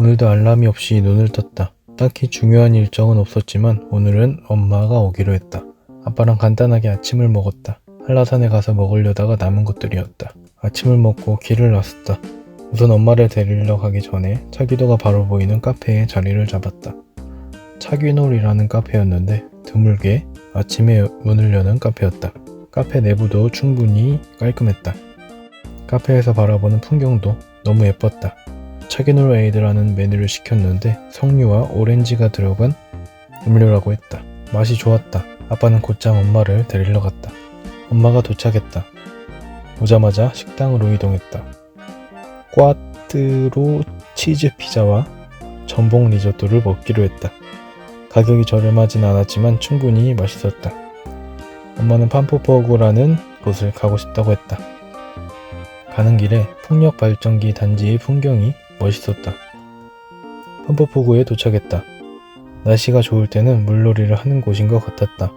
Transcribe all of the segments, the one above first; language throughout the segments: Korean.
오늘도 알람이 없이 눈을 떴다. 딱히 중요한 일정은 없었지만 오늘은 엄마가 오기로 했다. 아빠랑 간단하게 아침을 먹었다. 한라산에 가서 먹으려다가 남은 것들이었다. 아침을 먹고 길을 나섰다. 우선 엄마를 데리러 가기 전에 차기도가 바로 보이는 카페에 자리를 잡았다. 차귀놀이라는 카페였는데 드물게 아침에 문을 여는 카페였다. 카페 내부도 충분히 깔끔했다. 카페에서 바라보는 풍경도 너무 예뻤다. 차기놀 에이드라는 메뉴를 시켰는데 석류와 오렌지가 들어간 음료라고 했다. 맛이 좋았다. 아빠는 곧장 엄마를 데리러 갔다. 엄마가 도착했다. 오자마자 식당으로 이동했다. 꽈트로 치즈 피자와 전복 리조또를 먹기로 했다. 가격이 저렴하진 않았지만 충분히 맛있었다. 엄마는 판포포구라는 곳을 가고 싶다고 했다. 가는 길에 풍력 발전기 단지의 풍경이 멋있었다. 판포포구에 도착했다. 날씨가 좋을 때는 물놀이를 하는 곳인 것 같았다.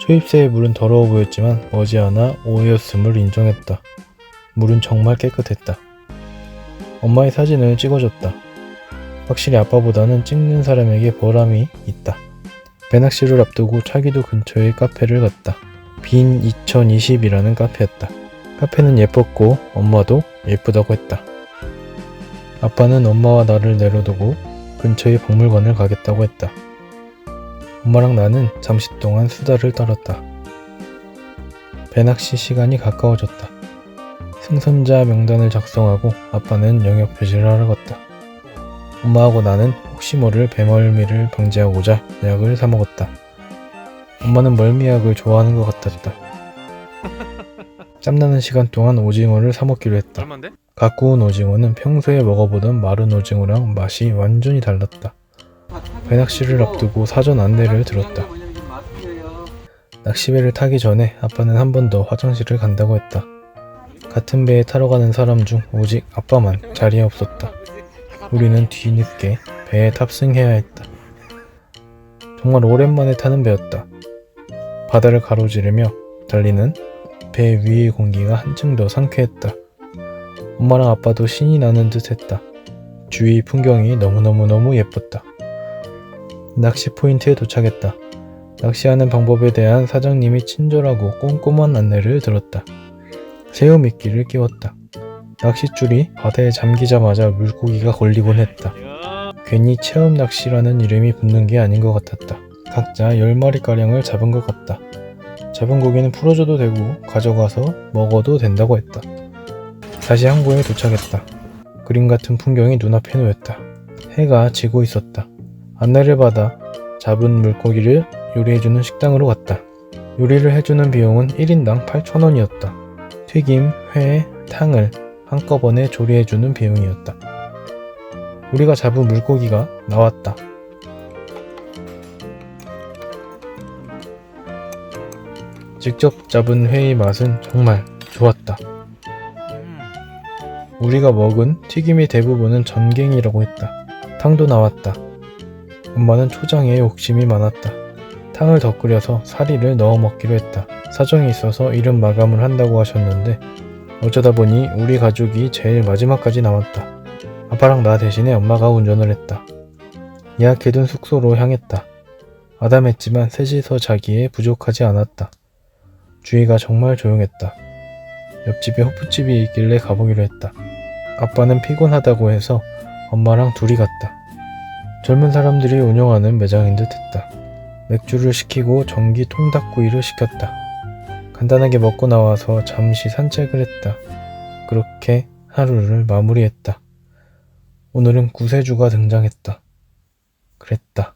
초입새의 물은 더러워 보였지만 머지않아 오해였음을 인정했다. 물은 정말 깨끗했다. 엄마의 사진을 찍어줬다. 확실히 아빠보다는 찍는 사람에게 보람이 있다. 배낚시를 앞두고 차기도 근처의 카페를 갔다. 빈 2020이라는 카페였다. 카페는 예뻤고 엄마도 예쁘다고 했다. 아빠는 엄마와 나를 내려두고 근처의 박물관을 가겠다고 했다. 엄마랑 나는 잠시 동안 수다를 떨었다. 배낚시 시간이 가까워졌다. 승선자 명단을 작성하고 아빠는 영역 표시를 하러 갔다. 엄마하고 나는 혹시 모를 배멀미를 방지하고자 약을 사 먹었다. 엄마는 멀미약을 좋아하는 것 같았다. 짬나는 시간 동안 오징어를 사 먹기로 했다. 얼만데? 갖고 온 오징어는 평소에 먹어보던 마른 오징어랑 맛이 완전히 달랐다. 배낚시를 앞두고 사전 안내를 들었다. 낚시배를 타기 전에 아빠는 한 번 더 화장실을 간다고 했다. 같은 배에 타러 가는 사람 중 오직 아빠만 자리에 없었다. 우리는 뒤늦게 배에 탑승해야 했다. 정말 오랜만에 타는 배였다. 바다를 가로지르며 달리는 배 위의 공기가 한층 더 상쾌했다. 엄마랑 아빠도 신이 나는 듯 했다. 주위 풍경이 너무너무너무 예뻤다. 낚시 포인트에 도착했다. 낚시하는 방법에 대한 사장님이 친절하고 꼼꼼한 안내를 들었다. 새우 미끼를 끼웠다. 낚싯줄이 바다에 잠기자마자 물고기가 걸리곤 했다. 괜히 체험 낚시라는 이름이 붙는 게 아닌 것 같았다. 각자 10마리가량을 잡은 것 같다. 잡은 고기는 풀어줘도 되고 가져가서 먹어도 된다고 했다. 다시 항구에 도착했다. 그림 같은 풍경이 눈앞에 놓였다. 해가 지고 있었다. 안내를 받아 잡은 물고기를 요리해주는 식당으로 갔다. 요리를 해주는 비용은 1인당 8,000원이었다. 튀김, 회, 탕을 한꺼번에 조리해주는 비용이었다. 우리가 잡은 물고기가 나왔다. 직접 잡은 회의 맛은 정말 좋았다. 우리가 먹은 튀김의 대부분은 전갱이라고 했다. 탕도 나왔다. 엄마는 초장에 욕심이 많았다. 탕을 더 끓여서 사리를 넣어 먹기로 했다. 사정이 있어서 이른 마감을 한다고 하셨는데 어쩌다 보니 우리 가족이 제일 마지막까지 남았다. 아빠랑 나 대신에 엄마가 운전을 했다. 예약해둔 숙소로 향했다. 아담했지만 셋이서 자기에 부족하지 않았다. 주위가 정말 조용했다. 옆집에 호프집이 있길래 가보기로 했다. 아빠는 피곤하다고 해서 엄마랑 둘이 갔다. 젊은 사람들이 운영하는 매장인 듯 했다. 맥주를 시키고 전기 통닭구이를 시켰다. 간단하게 먹고 나와서 잠시 산책을 했다. 그렇게 하루를 마무리했다. 오늘은 구세주가 등장했다. 그랬다.